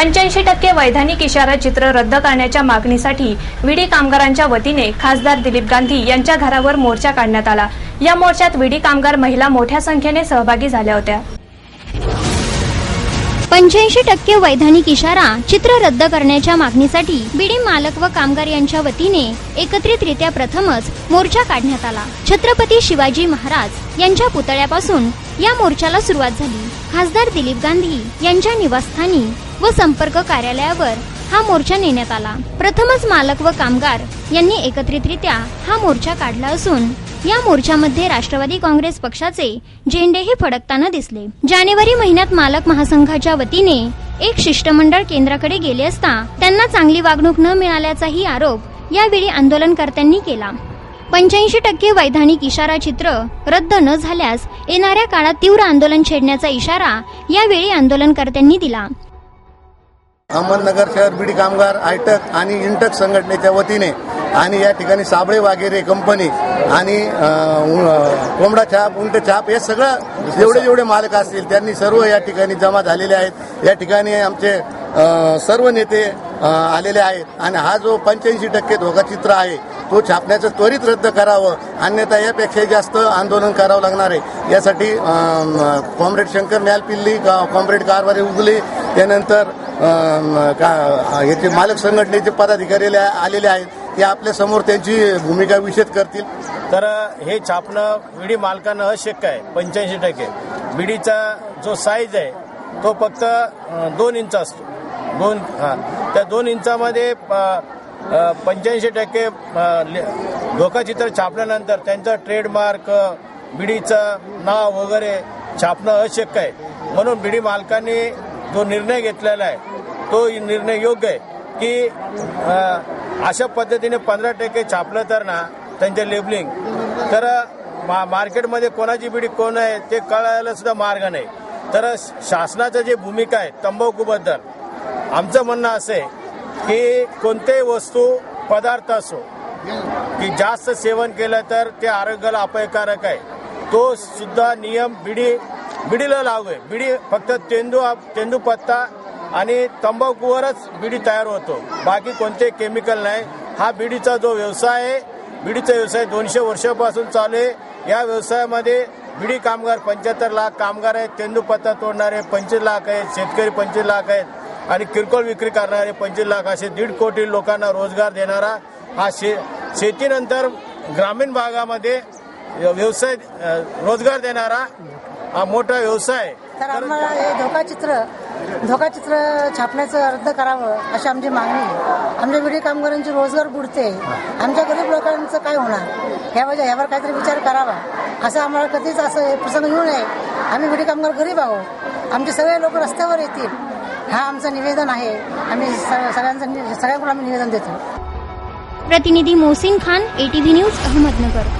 पंच्याऐंशी टक्के वैधानिक इशारा चित्र रद्द करण्याच्या मागणीसाठी विडी कामगारांच्या वतीने खासदार दिलीप गांधी यांच्या घरावर मोर्चा काढण्यात आला. या मोर्चात विडी कामगार महिला मोठ्या संख्येने सहभागी झाल्या होत्या. पंच्याऐंशी टक्के वैधानिक इशारा चित्र रद्द करण्याच्या मागणीसाठी बीडी मालक व कामगार यांच्या वतीने एकत्रितरित्या प्रथमच मोर्चा काढण्यात आला. छत्रपती शिवाजी महाराज यांच्या पुतळ्यापासून या मोर्चाला सुरुवात झाली. खासदार दिलीप गांधी यांच्या निवासस्थानी व संपर्क कार्यालयावर हा मोर्चा नेण्यात आला. प्रथमच मालक व कामगार यांनी एकत्रितरित्या हा मोर्चा काढला असून या मोर्चामध्ये राष्ट्रवादी काँग्रेस पक्षाचे झेंडेही फडकताना दिसले. जानेवारी महिन्यात मालक महासंघाच्या वतीने एक शिष्टमंडळ केंद्राकडे गेले असता त्यांना चांगली वागणूक न मिळाल्याचाही आरोप यावेळी आंदोलनकर्त्यांनी केला. पंच्याऐंशी टक्के वैधानिक इशारा चित्र रद्द न झाल्यास येणाऱ्या काळात तीव्र आंदोलन छेडण्याचा इशारा यावेळी आंदोलनकर्त्यांनी दिला. अहमदनगर शहर बीडी कामगार आयटक आणि इंटक संघटनेच्या वतीने आणि या ठिकाणी साबळे वागेरे कंपनी आणि कोंबडा छाप उंट छाप हे सगळं जेवढे जेवढे मालक असतील त्यांनी सर्व या ठिकाणी जमा झालेले आहेत. या ठिकाणी आमचे सर्व नेते आलेले आहेत आणि हा जो पंच्याऐंशी टक्के धोका चित्र आहे तो छापण्याचं त्वरित रद्द करावं अन्यथा यापेक्षा जास्त आंदोलन करावं लागणार आहे. यासाठी कॉम्रेड शंकर म्यालपिल्ली का- कॉम्रेड कारवारी उगले त्यानंतर का- याचे मालक संघटनेचे पदाधिकारी आलेले आहेत ते आपल्यासमोर त्यांची भूमिका विषद करतील. तर हे छापणं विडी मालकांना अशक्य आहे पंच्याऐंशी टक्के. विडीचा जो साईज आहे तो फक्त दोन इंच असतो. दोन हां. त्या दोन इंचामध्ये पंच्याऐंशी टक्के ले- धोकाचित्र छापल्यानंतर त्यांचं ट्रेडमार्क बिडीचं नाव वगैरे छापणं अशक्य आहे. म्हणून बिडी मालकांनी जो निर्णय घेतलेला आहे तो निर्णय योग्य आहे की अशा पद्धतीने पंधरा टक्के छापलं तर ना त्यांचे लेबलिंग तर मा मार्केटमध्ये कोणाची बिडी कोण आहे ते कळायला सुद्धा मार्ग नाही. तर शासनाचं जे भूमिका आहे तंबाखूबद्दल आमचं म्हणणं असं आहे की कोणतेही वस्तू पदार्थ असो की जास्त सेवन केलं तर ते आरोग्याला अपायकारक आहे. तो सुद्धा नियम बिडी बिडीला लागू आहे. बिडी फक्त तेंदू तेंदू पत्ता आणि तंबाखूवरच बिडी तयार होतो. बाकी कोणते केमिकल नाही. हा बिडीचा जो व्यवसाय आहे बिडीचा व्यवसाय दोनशे वर्षापासून चालू आहे. या व्यवसायामध्ये बिडी कामगार पंच्याहत्तर लाख कामगार आहेत तेंदूपत्ता तोडणारे पंचवीस लाख आहेत शेतकरी पंचवीस लाख आहेत आणि किरकोळ विक्री करणारे पंचवीस लाख. असे दीड कोटी लोकांना रोजगार देणारा हा शे शेतीनंतर ग्रामीण भागामध्ये व्यवसाय रोजगार देणारा हा मोठा व्यवसाय आहे. तर आम्हाला हे धोकाचित्र धोकाचित्र छापण्याचं रद्द करावं अशी आमची मागणी आहे. आमच्या विडी कामगारांची रोजगार बुडते. आमच्या गरीब लोकांचं काय होणार? ह्यावर ह्यावर काहीतरी विचार करावा. असं आम्हाला कधीच असं हे प्रसंग येऊ नये. आम्ही विडी कामगार गरीब आहोत. आमचे सगळे लोक रस्त्यावर येतील. हा आमचं निवेदन आहे. आम्ही स- सगळ्यांचं नि- सगळ्यांकडून आम्ही निवेदन देतो. प्रतिनिधी मोहसिन खान एटीव्ही न्यूज अहमदनगर.